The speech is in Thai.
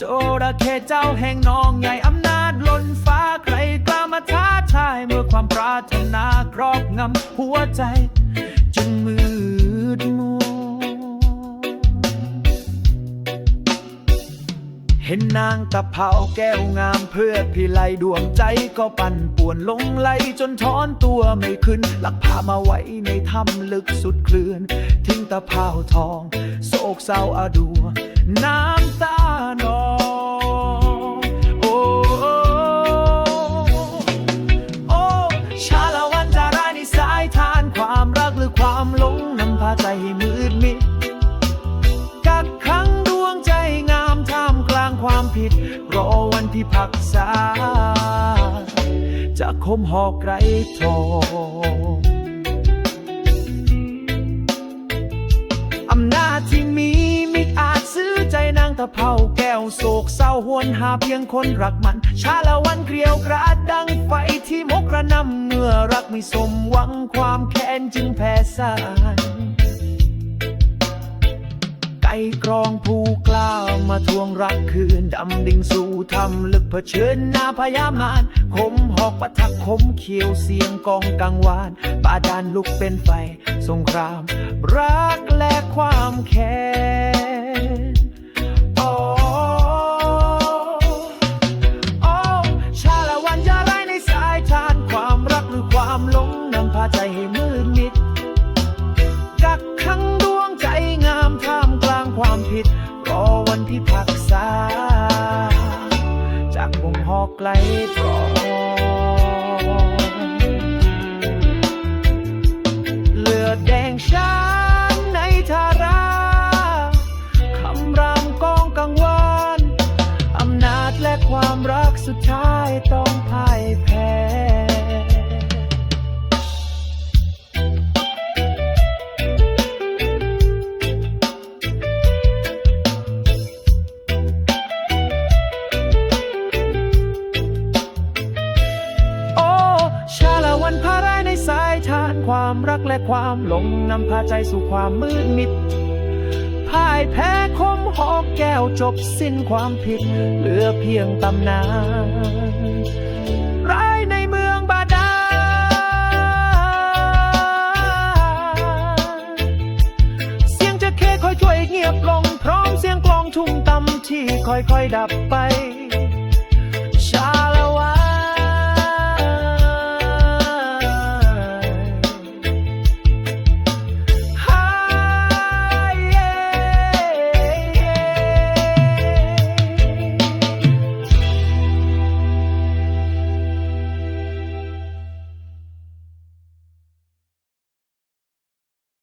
จระเข้เจ้าแห่งน้องใหญ่อำนาจล้นฟ้าใครกล้ามาท้าทายเมื่อความปรารถนาครอบงำหัวใจ จึงมืดมัวเห็นนางตะเภาแก้วงามเพื่อพี่ไลดวงใจก็ปั่นป่วนลงไหลจนถอนตัวไม่ขึ้น หลักพามาไว้ในถ้ำลึกสุดเคลื่อน ทิ้งตะเภาทอง โศกเศร้าอาดัวน้ำตา ผิด รอวันที่พักษา จะคมหอกไกรทองอำนาจที่มีมิอาจซื้อใจนางตะเภาแก้วโศกเศร้าหวนหาเพียงคนรักมัน ชาละวันเกลียวกราดดังไฟที่มกระนำเมื่อรักไม่สมหวังความแค้นจึงแพ้สาย ก่กรองผู้กล้ามาทวงรักคืนดำดิ่งสู่ทำลึกเผชิญหน้าพยามารคมหอกปะทักคมเขียวเสียงกองกังวานบาดานลุกเป็นไฟ สงคราม รักและความแค้น วงหล ความรักและความหลงนำพาใจสู่ความมืดมิดพ่ายแพ้คมหอกแก้วจบสิ้นความผิด เหลือเพียงตำนานร้ายในเมืองบาดาลเสียงจะเคค่อยเงียบลง พร้อมเสียงกลองทุ่มตำที่ค่อยๆดับไป